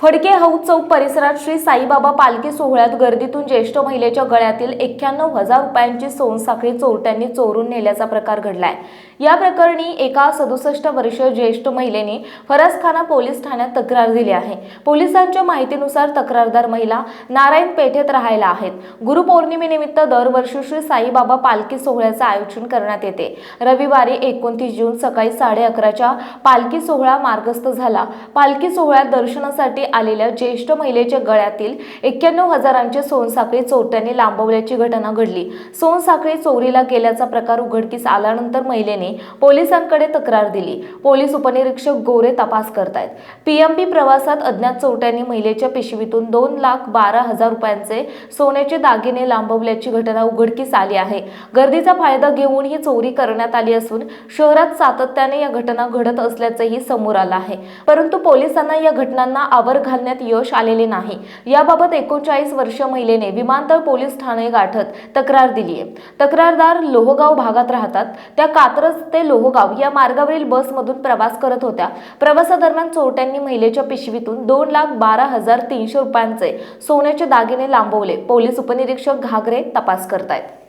फडके हौद चौक परिसरात श्री साईबाबा पालखी सोहळ्यात गर्दीतून ज्येष्ठ महिलेच्या गळ्यातील एक्क्याण्णव हजार रुपयांची सोनसाखळी चोरट्यांनी चोरून नेल्याचा प्रकार घडलाय. या प्रकरणी एका सदुसष्ट वर्षीय ज्येष्ठ महिलेने फरसखाना पोलीस ठाण्यात तक्रार दिली आहे. पोलिसांच्या माहितीनुसार तक्रारदार महिला नारायण पेठेत राहायला आहेत. गुरुपौर्णिमेनिमित्त दरवर्षी श्री साईबाबा पालखी सोहळ्याचं आयोजन करण्यात येते. रविवारी एकोणतीस जून सकाळी साडे अकराच्या पालखी सोहळा मार्गस्थ झाला. पालखी सोहळ्यात दर्शनासाठी आलेल्या ज्येष्ठ महिलेच्या गळ्यातील एक्क्याण्णव हजारांची सोनसाखळी चोरट्यांनी लांबवल्याची घटना घडली. सोनसाखळी चोरीला गेल्याचा प्रकार उघडकीस आल्यानंतर महिलेने पोलिसांकडे तक्रार दिली. पोलीस उपनिरीक्षक गोरे तपास करतायत. पीएमपी प्रवासात अज्ञात चोरट्यांनी महिलेच्या पिशवीतून दोन लाख बारा हजार रुपयांचे सोन्याचे दागिने लांबवल्याची घटना उघडकीस आली आहे. गर्दीचा फायदा घेऊन ही चोरी करण्यात आली असून शहरात सातत्याने या घटना घडत असल्याचंही समोर आलं आहे. परंतु पोलिसांना या घटनांना आवर घालण्यात यश आलेले नाही. याबाबत एकोणचाळीस वर्ष महिलेने विमानतळ पोलीस ठाणे गाठत तक्रार दिली आहे. तक्रारदार लोहगाव भागात राहतात. त्या कात्रज ते लोहगाव या मार्गावरील बसमधून प्रवास करत होत्या. प्रवासादरम्यान चोरट्यांनी महिलेच्या पिशवीतून दोन लाख बारा हजार तीनशे रुपयांचे सोन्याचे दागिने लांबवले. पोलीस उपनिरीक्षक घागरे तपास करतायत.